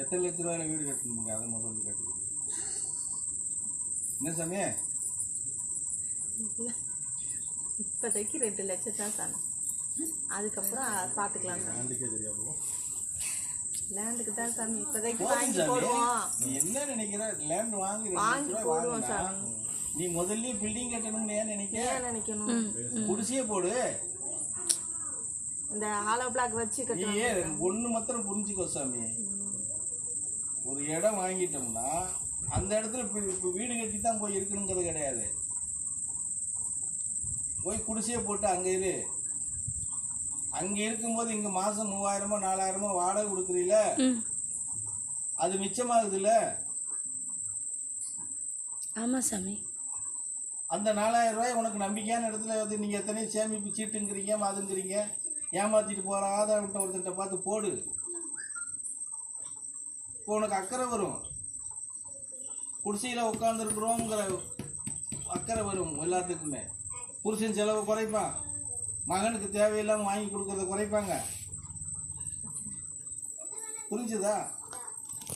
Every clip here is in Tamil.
எத்தனை லட்ச ரூபாயில வீடு கட்டணுங்க அதை முதல்ல கட்டுங்க என்ன சாமி? இப்போதைக்கு ரெண்டு லட்சம் தான் சாமி. அதுக்கப்புறம் பார்த்துக்கலாம் சாமி. ஆண்டுக்கே தெரியாமோ லேண்டுக்கு தான் சாமி. இப்போதைக்கு வாங்கி போடுவோம். நீ என்ன நினைக்கிற? லேண்ட் வாங்கி வாங்கி போடுவோம் சாமி. நீ முதல்ல பில்டிங் கட்டணும்னு ஏன் நினைக்க? ஏன் நினைக்கணும்? குடிசையே போடு. இந்த ஹாலோ பிளாக் வச்சு நீ கட்டணும். ஏன் ஒண்ணு மாத்திரம் புரிஞ்சுக்கோ சாமி. ஒரு இடம் வாங்கிட்டோம்னா அந்த இடத்துல இப்ப இப்ப வீடு கட்டி தான் போய் இருக்கணுங்கிறது கிடையாது. போய் குடிசையே போட்டு அங்க இரு. அங்க இருக்கும்போது இங்க மாசம் மூவாயிரமோ நாலாயிரமோ வாடகை கொடுக்குறீல? அது மிச்சமாகுதுல்ல ஆமாம் சாமி. அந்த நாலாயிரம் ரூபாய் உனக்கு நம்பிக்கையான இடத்துல வந்து நீங்க எத்தனையோ சேமிப்பு சீட்டுங்கிறீங்க அதுங்கிறீங்க ஏமாத்திட்டு போற ஆதார விட்ட ஒருத்தர்கிட்ட பார்த்து போடு. இப்போ உனக்கு அக்கறை வரும். குடிசையில் உட்காந்துருக்குறோங்கிற அக்கறை வரும் எல்லாத்துக்குமே. புருஷன் செலவு குறைப்பான். மகனுக்கு தேவையில்லாமல் வாங்கி கொடுக்கறத குறைப்பாங்க. புரிஞ்சுதா?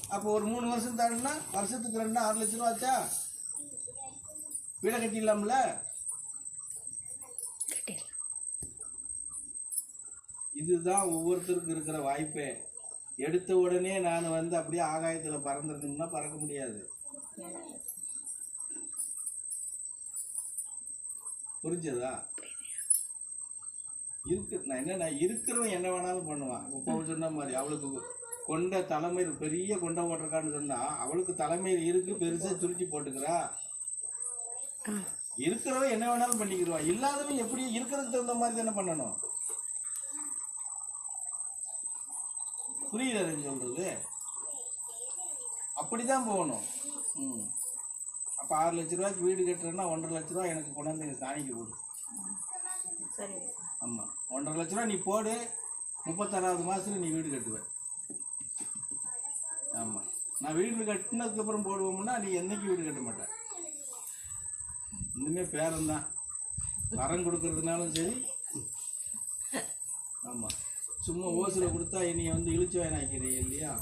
அப்போ ஒரு மூணு வருஷம் தாண்டினா வருஷத்துக்கு ரெண்டு ஆறு லட்ச ரூபா ஆச்சா? வீடை கட்டிடலாம்ல? கட்டிடலாம். இதுதான் ஒவ்வொருத்தருக்கும் இருக்கிற வாய்ப்பே. எடுத்த உடனே நான் வந்து அப்படியே ஆகாயத்தில் பறந்துருந்தோம்னா பறக்க முடியாது. புரிஞ்சதா? இருக்கு. நான் என்ன நான் இருக்கிறவன் என்ன வேணாலும் பண்ணுவான். இப்போ சொன்ன மாதிரி அவளுக்கு கொண்ட தலைமை பெரிய கொண்ட போட்டிருக்கான்னு சொன்னா அவளுக்கு தலைமையில் இருக்கு பெருசா சுருட்டி போட்டுக்கிறா. இருக்கிறவன் என்ன வேணாலும் பண்ணிக்கிடுவா இல்லாதவன் எப்படி இருக்கிறதுக்கு தகுந்த மாதிரி தானே பண்ணணும். புரியுதா நீ சொல்றது அப்படிதான் போகணும். ம். அப்போ ஆறு லட்ச ரூபாய்க்கு வீடு கட்டுறேன்னா ஒன்றரை லட்ச ரூபா எனக்கு கொண்டாந்து எங்கள் சாணிக்கு போடு. சரி. ஆமாம் ஒன்றரை லட்ச ரூபா நீ போடு. முப்பத்தாறாவது மாதத்துல நீ வீடு கட்டுவ. ஆமாம் நான் வீடு கட்டினதுக்கப்புறம் போடுவோம்னா நீ என்னைக்கு வீடு கட்ட மாட்ட. இன்னுமே பேரன்தான் வரம் கொடுக்கறதுனாலும் சரி. ஆமாம் சும்மா ஓசில் கொடுத்தா இனி வந்து இழுச்சி வாயினாக்கிறீ இல்லையா?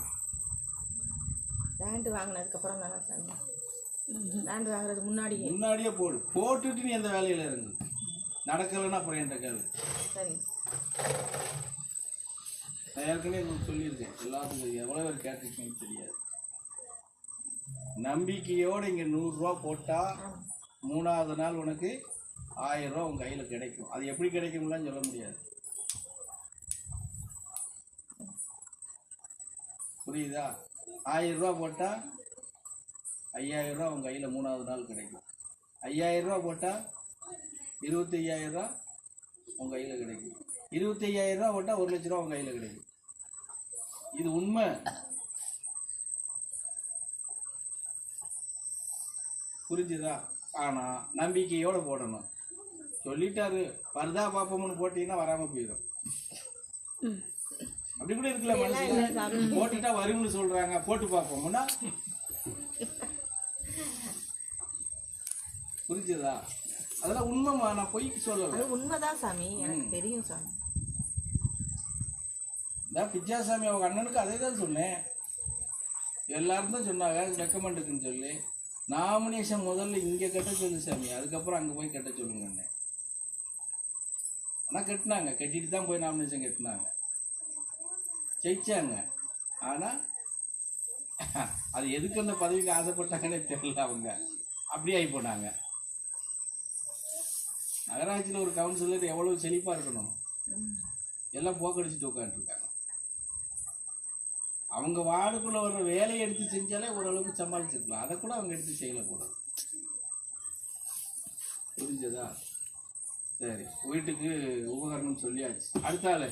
லேண்டு வாங்கினதுக்கப்புறம் தானே சாமி. லேண்டு வாங்குறதுக்கு முன்னாடியே. முன்னாடியே போடு. போட்டுட்டு நீ எந்த வேலையில் இருந்து. நடக்கலைன்னா அப்புறம் என்கிட்ட கேளு. சரி. நான் ஏற்கனவே உங்களுக்கு சொல்லியிருக்கேன். எல்லாத்துக்கும் எவ்வளோ பேர் கேட்டிருக்கீங்கன்னு தெரியாது. நம்பிக்கையோடு இங்கே நூறுரூவா போட்டால் மூணாவது நாள் உனக்கு ஆயிரம் ரூபா உன் கையில் கிடைக்கும். அது எப்படி கிடைக்கும்லாம் சொல்ல முடியாது. புரியுதா? ஆயிரம் ரூபா போட்டால் ஐயாயிரரூபா உங்கள் கையில் மூணாவது நாள் கிடைக்கும். ஐயாயிரம் ரூபா போட்டால் இருபத்தி ஐயாயிரரூபா உங்கள் கையில் கிடைக்கும். இருபத்தி ஐயாயிரரூபா போட்டால் ஒரு லட்ச ரூபா உங்கள் கையில் கிடைக்கும். இது உண்மை? புரிஞ்சுதா? ஆனால் நம்பிக்கையோடு போடணும். சொல்லிட்டாரு. வருதா பார்ப்போம்னு போட்டிங்கன்னா வராமல் போயிடும் அப்படி கூட இருக்கல மனுஷன்? போட்டுட்டா வரும்னு சொல்றாங்க. போட்டு பார்ப்போம்னா புரிஞ்சுதா? அதெல்லாம் உண்மைமா நான் பொய்க்கு சொல்லலை. அது உண்மைதான் சாமி. எனக்கு தெரியும் சாமி. இந்த பிச்சாசாமி அவங்க அண்ணனுக்கு அதே தான் சொன்னேன். எல்லாரும் தான் சொன்னாங்க ரெக்கமெண்டுக்குன்னு சொல்லி. நாமினேஷன் முதல்ல இங்கே கட்ட சொல்லு சாமி. அதுக்கப்புறம் அங்கே போய் கட்ட சொல்லுங்கண்ணே ஆனால் கட்டினாங்க. கட்டிட்டு தான் போய் நாமினேஷன் கட்டினாங்க. ஜெயிச்சாங்க. ஆனால் அது எதுக்கு அந்த பதவிக்கு ஆசைப்பட்டாங்கன்னே தெரியல அவங்க. அப்படி ஆகி போனாங்க. நகராட்சியில் ஒரு கவுன்சிலர் எவ்வளவு செழிப்பாக இருக்கணும். எல்லாம் போக்கடிச்சுட்டு உட்காந்துருக்காங்க அவங்க வார்டுக்குள்ள வர்ற வேலையை எடுத்து செஞ்சாலே ஓரளவுக்கு சமாளிச்சிருக்கலாம். அதை கூட அவங்க எடுத்து செய்யல புரிஞ்சதா? சரி வீட்டுக்கு உபகரணம் சொல்லியாச்சு. அடுத்த ஆள்.